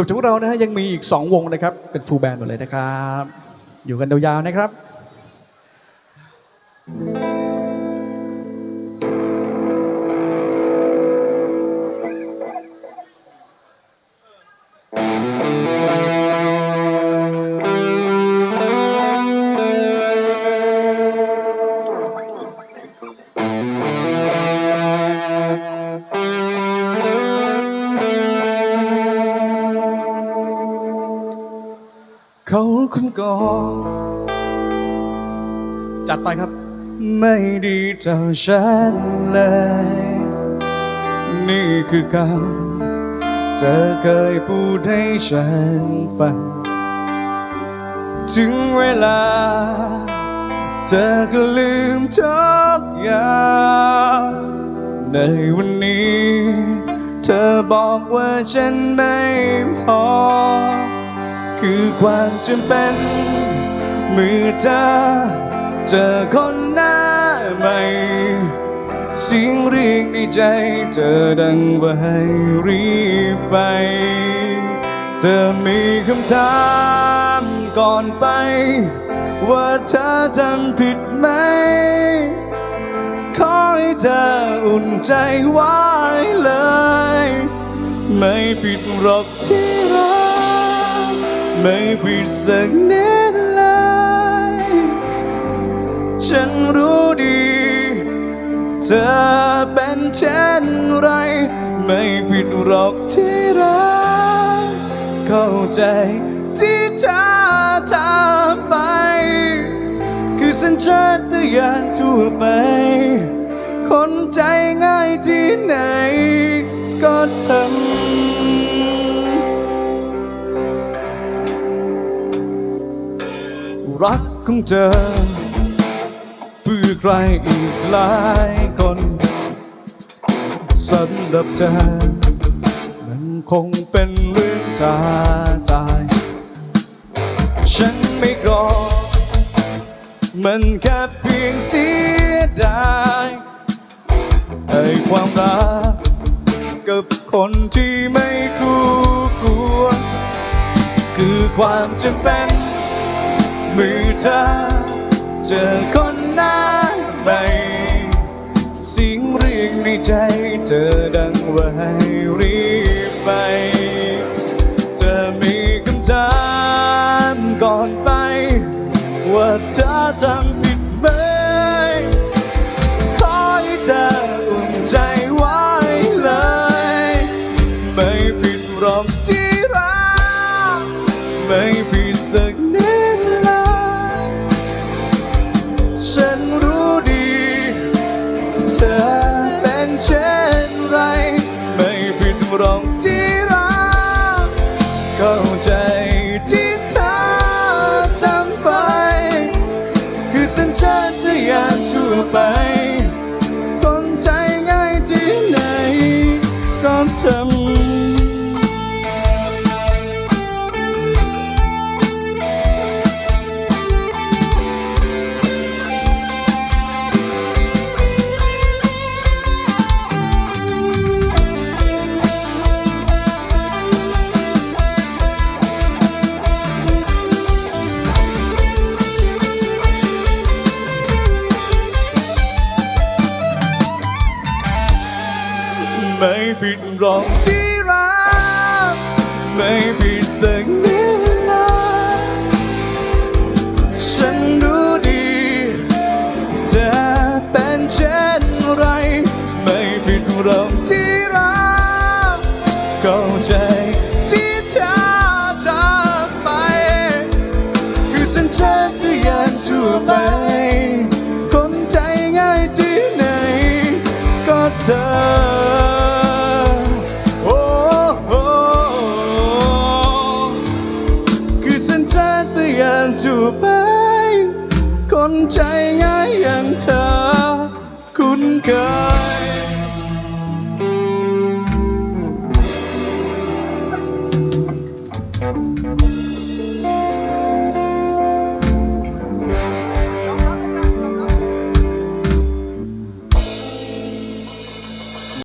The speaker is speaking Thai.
จบจากพวกเรานะฮะยังมีอีก 2 วงนะครับ เป็นฟูลแบนด์หมดเลยนะครับ อยู่กันยาวๆนะครับ เขาคุณก่อนจัดไปครับ ไม่ดีเท่าฉันเลย นี่คือคำเธอเคยพูดให้ฉันฟัง ถึงเวลา เธอก็ลืมทุกอย่างในวันนี้ เธอบอกว่าฉันไม่พอ คือความจำเป็นเมื่อเธอเจอคนหน้าใหม่เสียงเรียกในใจเธอดังว่าให้รีบไป เธอมีคำถามก่อนไป ว่าเธอทำผิดไหม ขอให้เธออุ่นใจไว้เลย ไม่ผิดหรอกที่รัก ไม่ผิดสักนิดเลยฉันรู้ดี เธอเป็นเช่นไร ไม่ผิดหรอกที่รัก เข้าใจที่เธอทำไป คือสัญชาตญาณทั่วไป คนใจง่ายที่ไหนก็ทำ รักของเธอเพื่อใครอีกหลายคนสำหรับเธอมันคงเป็นเรื่องท้าทายฉันไม่รอมันแค่เพียงเสียดายไอ้ความรักกับคนที่ไม่คู่ควรคือความจำเป็น มื่อเธอ เจอคนหน้าใหม่เสียงเรียกในใจเธอดังว่าให้รีบไป เธอมีคำถามก่อนไป ว่าเธอทำผิดไหม ขอให้เธออุ่นใจไว้เลย ไม่ผิดหรอกที่รักไม่ผิดสัก ไม่ผิดหรอกที่รักไม่ผิดสักนิดเลยฉันรู้ดีเธอเป็นเช่นไร ไม่ผิดหรอกที่รักเข้าใจที่เธอจากไป คือฉันเช่ญตัวยันทั่วไปคนใจง่ายที่ไหนก็เธอ นใจง่ายอย่างเธอ คุ้นเคย